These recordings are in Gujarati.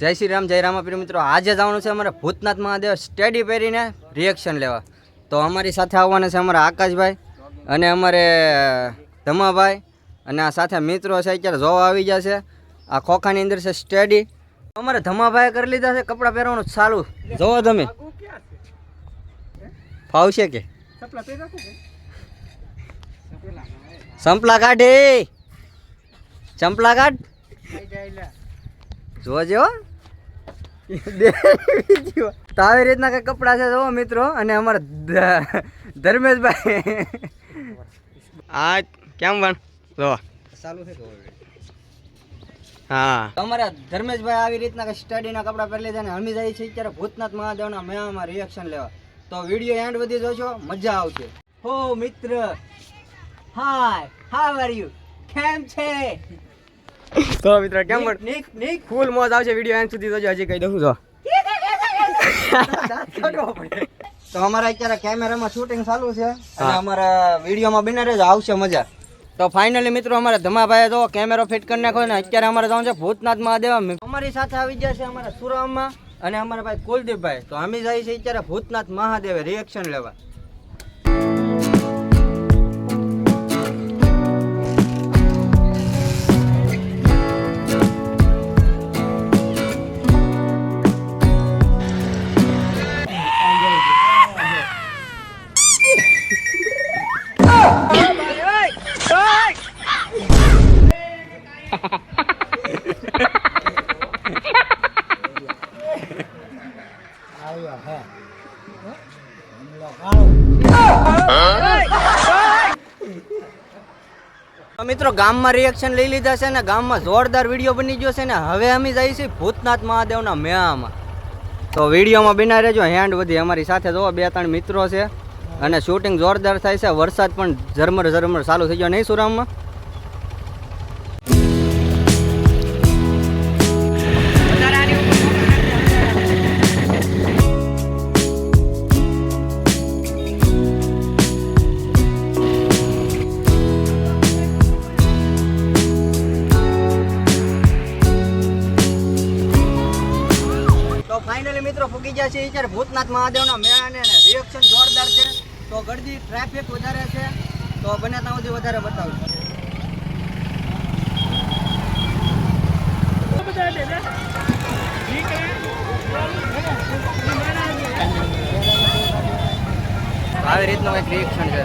જય શ્રી રામ, જય રામાપીર મિત્રો. આજે જવાનું છે અમારે ભૂતનાથ મહાદેવ સ્ટેડી પહેરીને રિએક્શન લેવા. તો અમારી સાથે આવવાના છે અમારા આકાશભાઈ અને અમારે ધમાભાઈ અને આ સાથે મિત્રો છે, અત્યારે જોવા આવી ગયા છે. આ ખોખાની અંદર છે સ્ટેડી. અમારે ધમાભાઈ કરી લીધા છે કપડાં પહેરવાનું ચાલુ. જોવો તમે. ફાવશે કે? સંપલા કાઢે. ચંપલા કાઢ. જોજો તો આવી રીતના કઈ કપડાં છે જો મિત્રો અને અમારા ધર્મેશભાઈ. આ કેમ જો. ચાલુ છે હા. અમારા ધર્મેશભાઈ આવી રીતના કઈ સ્ટડીના કપડાં પહેરી લીધા ને અમે જઈએ છીએ અત્યારે ભૂતનાથ મહાદેવના મેળામાં રિએક્શન લેવા. તો વીડિયો એન્ડ બધી જોશો મજા આવશે. હો મિત્ર. હાય હાવ આર યુ કેમ છે? તો મિત્રો કેમ ફૂલ મોજ આવશે વીડિયો એન્ડ સુધી જોજો હજી કહી દઉં છો તો અમારા અત્યારે કેમેરામાં શૂટિંગ ચાલુ છે. અને અમારા વિડીયોમાં બિના રહેજો આવશે મજા. તો ફાઇનલી મિત્રો અમારા ધમાભાઈ તો કેમેરો ફિટ કરી નાખ્યો ને અત્યારે અમારે જવાનું છે ભૂતનાથ મહાદેવ અમારી સાથે આવી ગયા છે અમારા સુરામમાં અને અમારા ભાઈ કુલદીપભાઈ. તો અમે જઈએ છીએ અત્યારે ભૂતનાથ મહાદેવે રિએક્શન લેવા. મિત્રો, ગામમાં રિએક્શન લઈ લીધા છે ને ગામમાં જોરદાર વીડિયો બની ગયો છે ને, હવે અમે જઈએ છીએ ભૂતનાથ મહાદેવના મેળામાં. તો વિડીયોમાં બિના રહેજો, હેન્ડ વધી અમારી સાથે જોવો, બે ત્રણ મિત્રો છે. અને શૂટિંગ જોરદાર થાય છે, વરસાદ પણ ઝરમર ઝરમર ચાલુ થઈ ગયો, નહીં, સુરામમાં? મિત્રો ફૂકી ગયા છે અત્યારે ભૂતનાથ મહાદેવના મેળાને રિએક્શન જોરદાર છે. તો ગળદી ટ્રાફિક વધારે છે. તો બને ત્યાં સુધી વધારે બતાવું. આવી રીતનું એક રિએક્શન છે.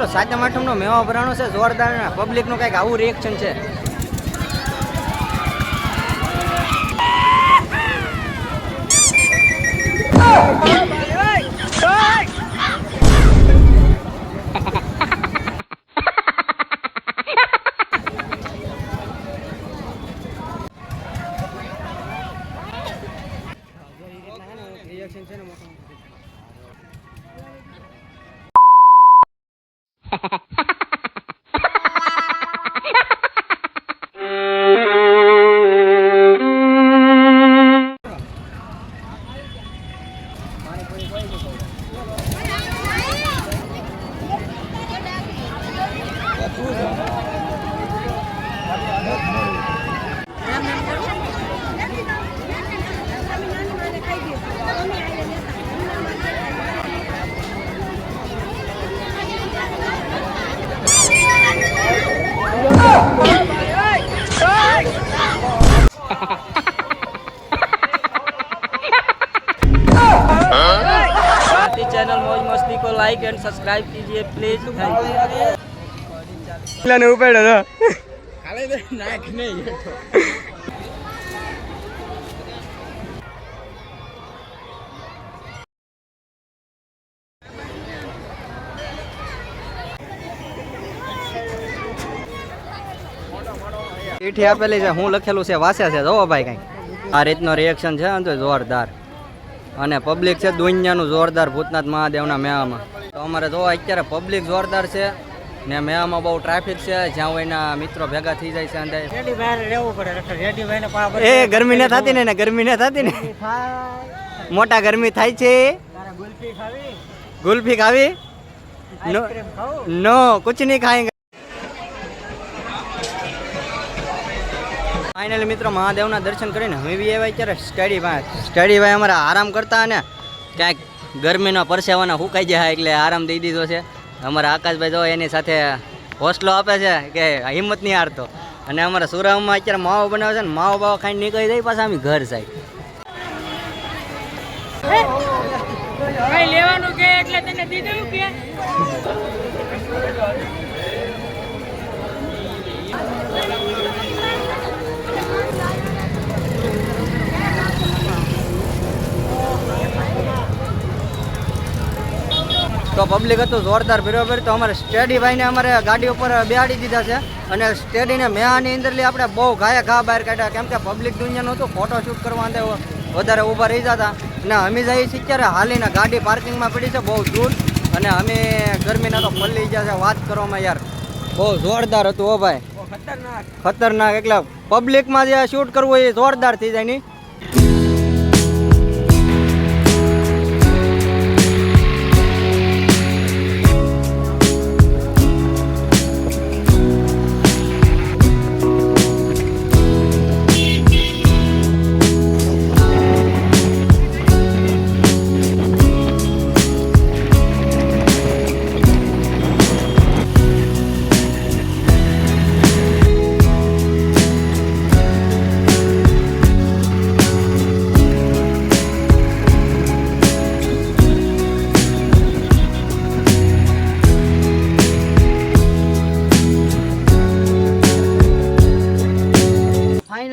મિત્રો સાતમ આઠમનો મેવા ભરાણો છે જોરદાર પબ્લિકનું કંઈક આવું રિએક્શન છે. રિએક્શન છે ને મોટું को लाइक एंड सब्सक्राइब कीजिए प्लीज थैंक यू ऊपर ચીઠી આપેલી છે હું લખેલું છે વાસે છે જોવો ભાઈ કઈ આ રીતનો રિએક્શન છે ને તો જોરદાર અને પબ્લિક છે દુનિયાનું જોરદાર ભૂતનાથ મહાદેવના મેળામાં તો અમારે જો અત્યારે પબ્લિક જોરદાર છે. ને મેળામાં બહુ ટ્રાફિક છે. જ્યાં હોય ના મિત્રો ભેગા થઈ જાય છે અંદર રેડી બહાર રહેવું પડે. રેડી ભાઈને એ ગરમી ને થતી ને ને ગરમી ને થતી ને. મોટા ગરમી થાય છે. ગુલ્ફી ખાવી. ગુલ્ફી ખાવી? નો કુછ નહીં ખાएंगे ફાઇનલી મિત્રો મહાદેવના દર્શન કરીને હવે બી એવા ત્યારે સ્ટડી ભાઈ સ્ટડી ભાઈ અમારે આરામ કરતા ને ક્યાંક ગરમીનો પરસેવાના હુકાઈ જાય, એટલે આરામ દઈ દીધો છે. અમારા આકાશભાઈ જો એની સાથે હોસલો આપે છે કે હિંમત નહીં હારતો. અને અમારા સુરામાં અત્યારે માવો બનાવે છે ને, માવો બાવો ખાઈને નીકળી જાય પાછા અમે ઘર સાહેબ લેવાનું કે એટલે તને દીધું કે? તો પબ્લિક હતું જોરદાર બરોબર તો અમારે સ્ટેડી ભાઈને અમારે ગાડી ઉપર બેહાડી દીધા છે. અને સ્ટેડીને મેહાની અંદરલી આપણે બહુ ઘાયે ઘા બહાર કાઢ્યા. કેમ કે પબ્લિક દુનિયાનું હતું ફોટો શૂટ કરવા અંદર વધારે ઊભા રહી જતા. અને અમે જઈએ છીએ ત્યારે હાલીને ગાડી પાર્કિંગમાં પડી છે બહુ દૂર. અને અમે ગરમીના તો પલ્લી ગયા છે વાત કરવામાં યાર. બહુ જોરદાર હતું ઓ ભાઈ. ખતરનાક. ખતરનાક એટલે પબ્લિકમાં જે શૂટ કરવું એ જોરદાર થઈ જાય નહીં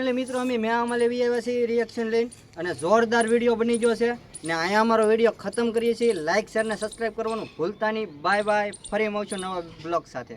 ફાઇનલી મિત્રો, અમે મેળામાં લેવી આવ્યા છીએ રિએક્શન લઈને. અને જોરદાર વીડિયો બની ગયો છે. ને અહીંયા અમારો વીડિયો ખતમ કરીએ છીએ. લાઇક શેર ને સબસ્ક્રાઈબ કરવાનું ભૂલતા નહીં. બાય બાય ફરી મળશું નવા બ્લોગ સાથે.